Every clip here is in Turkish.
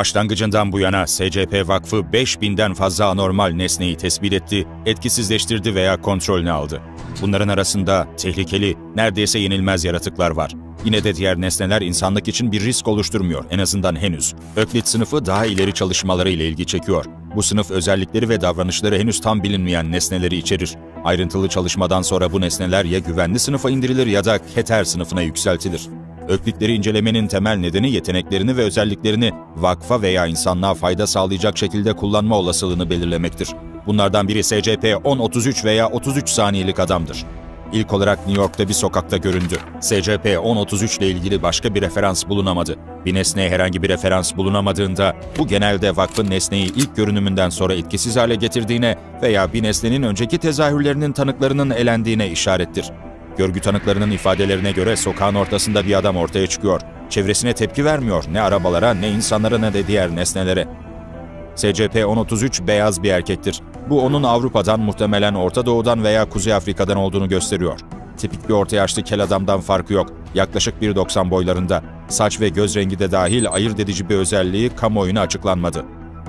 Başlangıcından bu yana SCP Vakfı 5000'den fazla anormal nesneyi tespit etti, etkisizleştirdi veya kontrolünü aldı. Bunların arasında tehlikeli, neredeyse yenilmez yaratıklar var. Yine de diğer nesneler insanlık için bir risk oluşturmuyor, en azından henüz. Öklit sınıfı daha ileri çalışmaları ile ilgi çekiyor. Bu sınıf özellikleri ve davranışları henüz tam bilinmeyen nesneleri içerir. Ayrıntılı çalışmadan sonra bu nesneler ya güvenli sınıfa indirilir ya da Keter sınıfına yükseltilir. Öklitleri incelemenin temel nedeni yeteneklerini ve özelliklerini vakfa veya insanlığa fayda sağlayacak şekilde kullanma olasılığını belirlemektir. Bunlardan biri SCP-1033 veya 33 saniyelik adamdır. İlk olarak New York'ta bir sokakta göründü. SCP-1033 ile ilgili başka bir referans bulunamadı. Bir nesneye herhangi bir referans bulunamadığında bu genelde vakfın nesneyi ilk görünümünden sonra etkisiz hale getirdiğine veya bir nesnenin önceki tezahürlerinin tanıklarının elendiğine işarettir. Görgü tanıklarının ifadelerine göre sokağın ortasında bir adam ortaya çıkıyor. Çevresine tepki vermiyor ne arabalara ne insanlara ne de diğer nesnelere. SCP-1033 beyaz bir erkektir. Bu onun Avrupa'dan muhtemelen Orta Doğu'dan veya Kuzey Afrika'dan olduğunu gösteriyor. Tipik bir orta yaşlı kel adamdan farkı yok. Yaklaşık 1.90 boylarında. Saç ve göz rengi de dahil ayırt edici bir özelliği kamuoyuna açıklanmadı.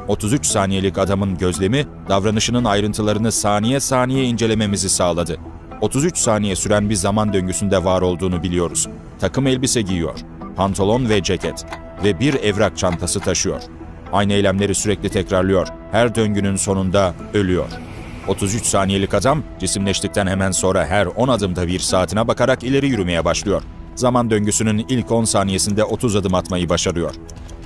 33 saniyelik adamın gözlemi, davranışının ayrıntılarını saniye saniye incelememizi sağladı. 33 saniye süren bir zaman döngüsünde var olduğunu biliyoruz. Takım elbise giyiyor, pantolon ve ceket ve bir evrak çantası taşıyor. Aynı eylemleri sürekli tekrarlıyor. Her döngünün sonunda ölüyor. 33 saniyelik adam cisimleştikten hemen sonra her 10 adımda bir saatine bakarak ileri yürümeye başlıyor. Zaman döngüsünün ilk 10 saniyesinde 30 adım atmayı başarıyor.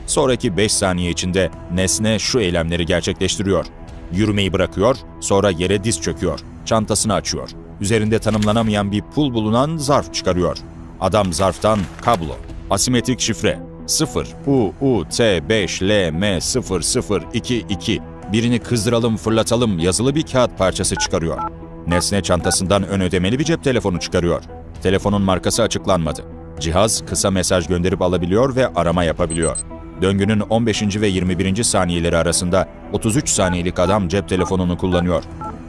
Sonraki 5 saniye içinde nesne şu eylemleri gerçekleştiriyor. Yürümeyi bırakıyor, sonra yere diz çöküyor. Çantasını açıyor. Üzerinde tanımlanamayan bir pul bulunan zarf çıkarıyor. Adam zarftan kablo, asimetrik şifre, 0 U U T 5 L M 0 0 2 2 birini kızdıralım fırlatalım yazılı bir kağıt parçası çıkarıyor. Nesne çantasından ön ödemeli bir cep telefonu çıkarıyor. Telefonun markası açıklanmadı. Cihaz kısa mesaj gönderip alabiliyor ve arama yapabiliyor. Döngünün 15. ve 21. saniyeleri arasında 33 saniyelik adam cep telefonunu kullanıyor.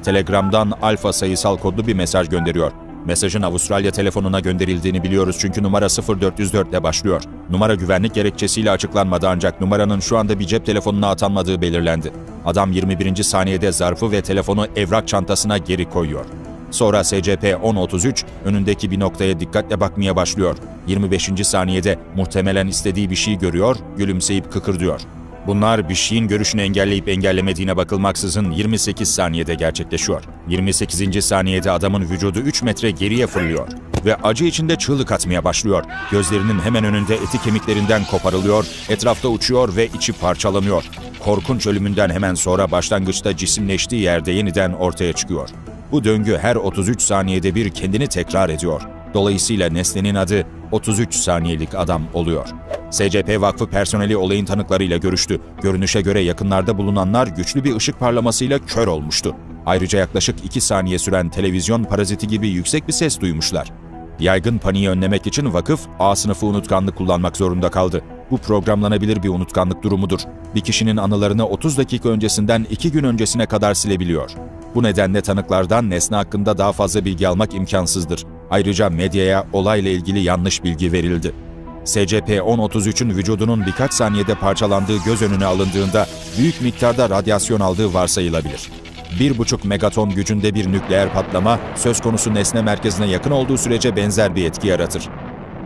Telegram'dan alfa sayısal kodlu bir mesaj gönderiyor. Mesajın Avustralya telefonuna gönderildiğini biliyoruz çünkü numara 0404 ile başlıyor. Numara güvenlik gerekçesiyle açıklanmadı ancak numaranın şu anda bir cep telefonuna atanmadığı belirlendi. Adam 21. saniyede zarfı ve telefonu evrak çantasına geri koyuyor. Sonra SCP-1033 önündeki bir noktaya dikkatle bakmaya başlıyor. 25. saniyede muhtemelen istediği bir şey görüyor, gülümseyip kıkırdıyor. Bunlar bir şeyin görüşünü engelleyip engellemediğine bakılmaksızın 28 saniyede gerçekleşiyor. 28. saniyede adamın vücudu 3 metre geriye fırlıyor ve acı içinde çığlık atmaya başlıyor. Gözlerinin hemen önünde eti kemiklerinden koparılıyor, etrafta uçuyor ve içi parçalanıyor. Korkunç ölümünden hemen sonra başlangıçta cisimleştiği yerde yeniden ortaya çıkıyor. Bu döngü her 33 saniyede bir kendini tekrar ediyor. Dolayısıyla nesnenin adı 33 saniyelik adam oluyor. SCP Vakfı personeli olayın tanıklarıyla görüştü. Görünüşe göre yakınlarda bulunanlar güçlü bir ışık parlamasıyla kör olmuştu. Ayrıca yaklaşık 2 saniye süren televizyon paraziti gibi yüksek bir ses duymuşlar. Yaygın paniği önlemek için vakıf A sınıfı unutkanlık kullanmak zorunda kaldı. Bu programlanabilir bir unutkanlık durumudur. Bir kişinin anılarını 30 dakika öncesinden 2 gün öncesine kadar silebiliyor. Bu nedenle tanıklardan nesne hakkında daha fazla bilgi almak imkansızdır. Ayrıca medyaya olayla ilgili yanlış bilgi verildi. SCP-1033'ün vücudunun birkaç saniyede parçalandığı göz önüne alındığında büyük miktarda radyasyon aldığı varsayılabilir. 1,5 megaton gücünde bir nükleer patlama söz konusu nesne merkezine yakın olduğu sürece benzer bir etki yaratır.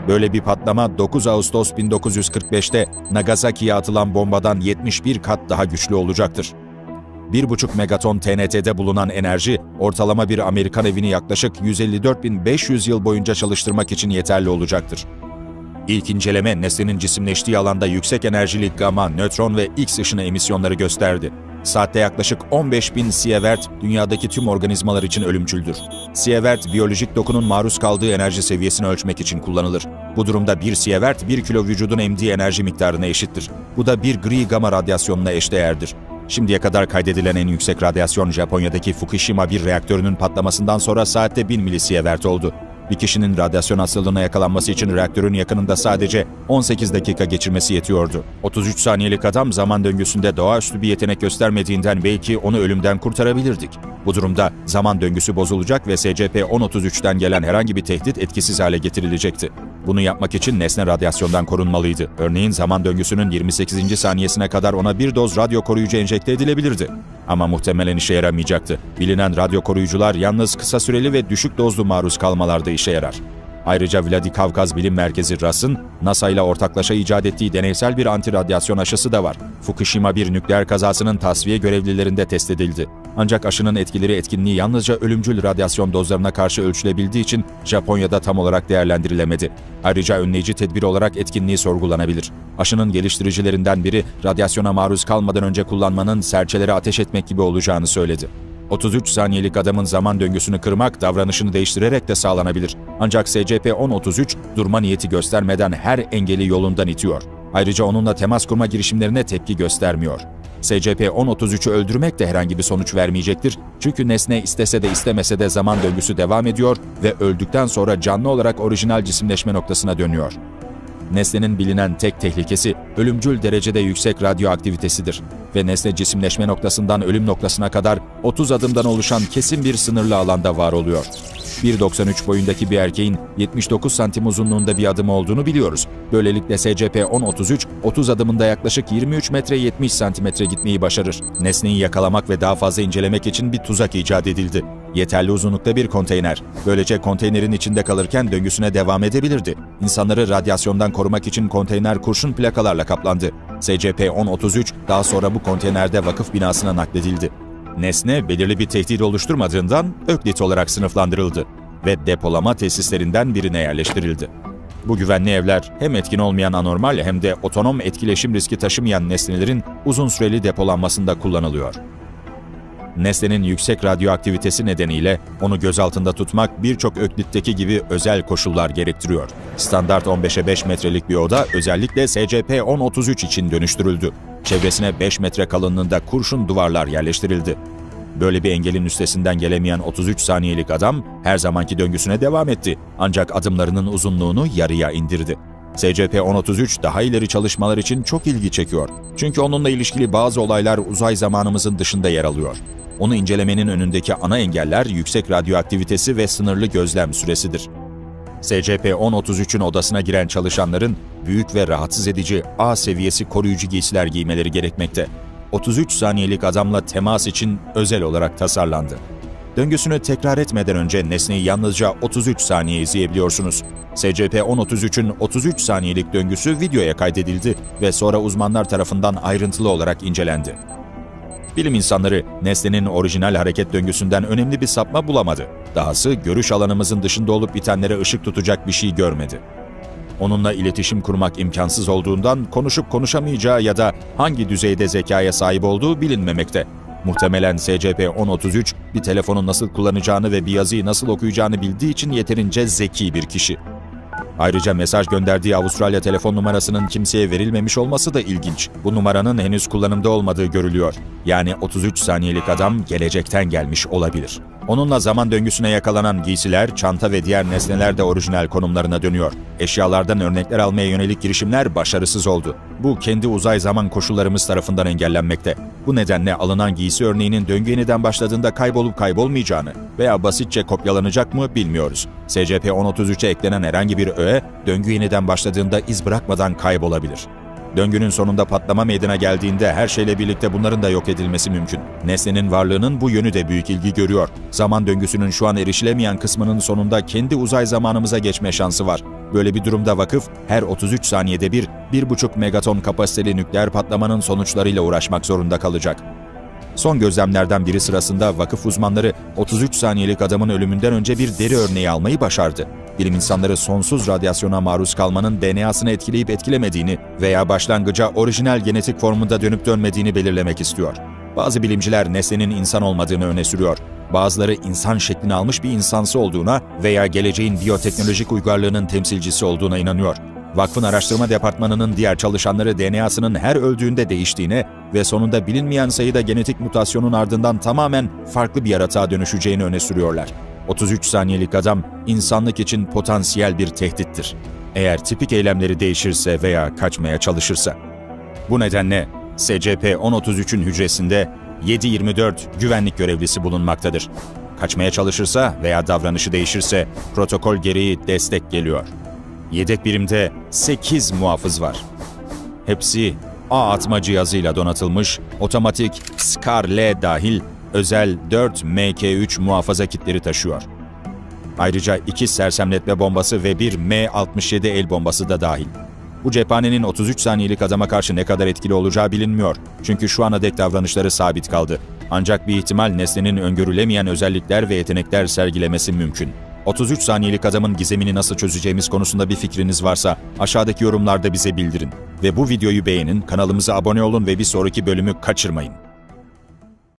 Böyle bir patlama 9 Ağustos 1945'te Nagasaki'ye atılan bombadan 71 kat daha güçlü olacaktır. 1,5 megaton TNT'de bulunan enerji, ortalama bir Amerikan evini yaklaşık 154.500 yıl boyunca çalıştırmak için yeterli olacaktır. İlk inceleme nesnenin cisimleştiği alanda yüksek enerjili gamma, nötron ve X ışını emisyonları gösterdi. Saatte yaklaşık 15 bin sievert dünyadaki tüm organizmalar için ölümcüldür. Sievert, biyolojik dokunun maruz kaldığı enerji seviyesini ölçmek için kullanılır. Bu durumda bir sievert, 1 kilo vücudun emdiği enerji miktarına eşittir. Bu da bir gri gamma radyasyonuna eşdeğerdir. Şimdiye kadar kaydedilen en yüksek radyasyon Japonya'daki Fukushima bir reaktörünün patlamasından sonra saatte 1000 milisievert oldu. Bir kişinin radyasyon hastalığına yakalanması için reaktörün yakınında sadece 18 dakika geçirmesi yetiyordu. 33 saniyelik adam zaman döngüsünde doğaüstü bir yetenek göstermediğinden belki onu ölümden kurtarabilirdik. Bu durumda zaman döngüsü bozulacak ve SCP-1033'ten gelen herhangi bir tehdit etkisiz hale getirilecekti. Bunu yapmak için nesne radyasyondan korunmalıydı. Örneğin zaman döngüsünün 28. saniyesine kadar ona bir doz radyo koruyucu enjekte edilebilirdi. Ama muhtemelen işe yaramayacaktı. Bilinen radyo koruyucular yalnız kısa süreli ve düşük dozlu maruz kalmalarda işe yarar. Ayrıca Vladikavkaz Bilim Merkezi RAS'ın NASA ile ortaklaşa icat ettiği deneysel bir anti-radyasyon aşısı da var. Fukushima bir nükleer kazasının tasfiye görevlilerinde test edildi. Ancak aşının etkileri etkinliği yalnızca ölümcül radyasyon dozlarına karşı ölçülebildiği için Japonya'da tam olarak değerlendirilemedi. Ayrıca önleyici tedbir olarak etkinliği sorgulanabilir. Aşının geliştiricilerinden biri radyasyona maruz kalmadan önce kullanmanın serçelere ateş etmek gibi olacağını söyledi. 33 saniyelik adamın zaman döngüsünü kırmak davranışını değiştirerek de sağlanabilir. Ancak SCP-1033 durma niyeti göstermeden her engeli yolundan itiyor. Ayrıca onunla temas kurma girişimlerine tepki göstermiyor. SCP-1033'ü öldürmek de herhangi bir sonuç vermeyecektir. Çünkü nesne istese de istemese de zaman döngüsü devam ediyor ve öldükten sonra canlı olarak orijinal cisimleşme noktasına dönüyor. Nesnenin bilinen tek tehlikesi ölümcül derecede yüksek radyoaktivitesidir ve nesne cisimleşme noktasından ölüm noktasına kadar 30 adımdan oluşan kesin bir sınırlı alanda var oluyor. 1.93 boyundaki bir erkeğin 79 santim uzunluğunda bir adım olduğunu biliyoruz. Böylelikle SCP-1033 30 adımında yaklaşık 23 metre 70 santimetre gitmeyi başarır. Nesneyi yakalamak ve daha fazla incelemek için bir tuzak icat edildi. Yeterli uzunlukta bir konteyner. Böylece konteynerin içinde kalırken döngüsüne devam edebilirdi. İnsanları radyasyondan korumak için konteyner kurşun plakalarla kaplandı. SCP-1033 daha sonra bu konteynerde vakıf binasına nakledildi. Nesne belirli bir tehdit oluşturmadığından öklit olarak sınıflandırıldı ve depolama tesislerinden birine yerleştirildi. Bu güvenli evler hem etkin olmayan anormal hem de otonom etkileşim riski taşımayan nesnelerin uzun süreli depolanmasında kullanılıyor. Nesnenin yüksek radyoaktivitesi nedeniyle onu göz altında tutmak birçok öklitteki gibi özel koşullar gerektiriyor. Standart 15'e 5 metrelik bir oda özellikle SCP-1033 için dönüştürüldü. Çevresine 5 metre kalınlığında kurşun duvarlar yerleştirildi. Böyle bir engelin üstesinden gelemeyen 33 saniyelik adam her zamanki döngüsüne devam etti. Ancak adımlarının uzunluğunu yarıya indirdi. SCP-1033 daha ileri çalışmalar için çok ilgi çekiyor. Çünkü onunla ilişkili bazı olaylar uzay zamanımızın dışında yer alıyor. Onu incelemenin önündeki ana engeller yüksek radyoaktivitesi ve sınırlı gözlem süresidir. SCP-1033'ün odasına giren çalışanların büyük ve rahatsız edici A seviyesi koruyucu giysiler giymeleri gerekmekte. 33 saniyelik adamla temas için özel olarak tasarlandı. Döngüsünü tekrar etmeden önce nesneyi yalnızca 33 saniye izleyebiliyorsunuz. SCP-1033'ün 33 saniyelik döngüsü videoya kaydedildi ve sonra uzmanlar tarafından ayrıntılı olarak incelendi. Bilim insanları nesnenin orijinal hareket döngüsünden önemli bir sapma bulamadı. Dahası görüş alanımızın dışında olup bitenlere ışık tutacak bir şey görmedi. Onunla iletişim kurmak imkansız olduğundan konuşup konuşamayacağı ya da hangi düzeyde zekaya sahip olduğu bilinmemekte. Muhtemelen SCP-1033 bir telefonu nasıl kullanacağını ve bir yazıyı nasıl okuyacağını bildiği için yeterince zeki bir kişi. Ayrıca mesaj gönderdiği Avustralya telefon numarasının kimseye verilmemiş olması da ilginç. Bu numaranın henüz kullanımda olmadığı görülüyor. Yani 33 saniyelik adam gelecekten gelmiş olabilir. Onunla zaman döngüsüne yakalanan giysiler, çanta ve diğer nesneler de orijinal konumlarına dönüyor. Eşyalardan örnekler almaya yönelik girişimler başarısız oldu. Bu kendi uzay zaman koşullarımız tarafından engellenmekte. Bu nedenle alınan giysi örneğinin döngü yeniden başladığında kaybolup kaybolmayacağını veya basitçe kopyalanacak mı bilmiyoruz. SCP-1033'e eklenen herhangi bir öğe, döngü yeniden başladığında iz bırakmadan kaybolabilir. Döngünün sonunda patlama meydana geldiğinde her şeyle birlikte bunların da yok edilmesi mümkün. Nesnenin varlığının bu yönü de büyük ilgi görüyor. Zaman döngüsünün şu an erişilemeyen kısmının sonunda kendi uzay zamanımıza geçme şansı var. Böyle bir durumda vakıf her 33 saniyede bir 1,5 megaton kapasiteli nükleer patlamanın sonuçlarıyla uğraşmak zorunda kalacak. Son gözlemlerden biri sırasında vakıf uzmanları 33 saniyelik adamın ölümünden önce bir deri örneği almayı başardı. Bilim insanları sonsuz radyasyona maruz kalmanın DNA'sını etkileyip etkilemediğini veya başlangıca orijinal genetik formunda dönüp dönmediğini belirlemek istiyor. Bazı bilimciler nesnenin insan olmadığını öne sürüyor. Bazıları insan şeklini almış bir insansı olduğuna veya geleceğin biyoteknolojik uygarlığının temsilcisi olduğuna inanıyor. Vakfın araştırma departmanının diğer çalışanları DNA'sının her öldüğünde değiştiğine ve sonunda bilinmeyen sayıda genetik mutasyonun ardından tamamen farklı bir yaratığa dönüşeceğini öne sürüyorlar. 33 saniyelik adam insanlık için potansiyel bir tehdittir. Eğer tipik eylemleri değişirse veya kaçmaya çalışırsa. Bu nedenle SCP-1033'ün hücresinde 7-24 güvenlik görevlisi bulunmaktadır. Kaçmaya çalışırsa veya davranışı değişirse protokol gereği destek geliyor. Yedek birimde 8 muhafız var. Hepsi A atma cihazıyla donatılmış, otomatik SCAR-L dahil özel 4 MK3 muhafaza kitleri taşıyor. Ayrıca iki sersemletme bombası ve bir M67 el bombası da dahil. Bu cephanenin 33 saniyelik adama karşı ne kadar etkili olacağı bilinmiyor. Çünkü şu ana dek davranışları sabit kaldı. Ancak bir ihtimal nesnenin öngörülemeyen özellikler ve yetenekler sergilemesi mümkün. 33 saniyelik adamın gizemini nasıl çözeceğimiz konusunda bir fikriniz varsa aşağıdaki yorumlarda bize bildirin. Ve bu videoyu beğenin, kanalımıza abone olun ve bir sonraki bölümü kaçırmayın.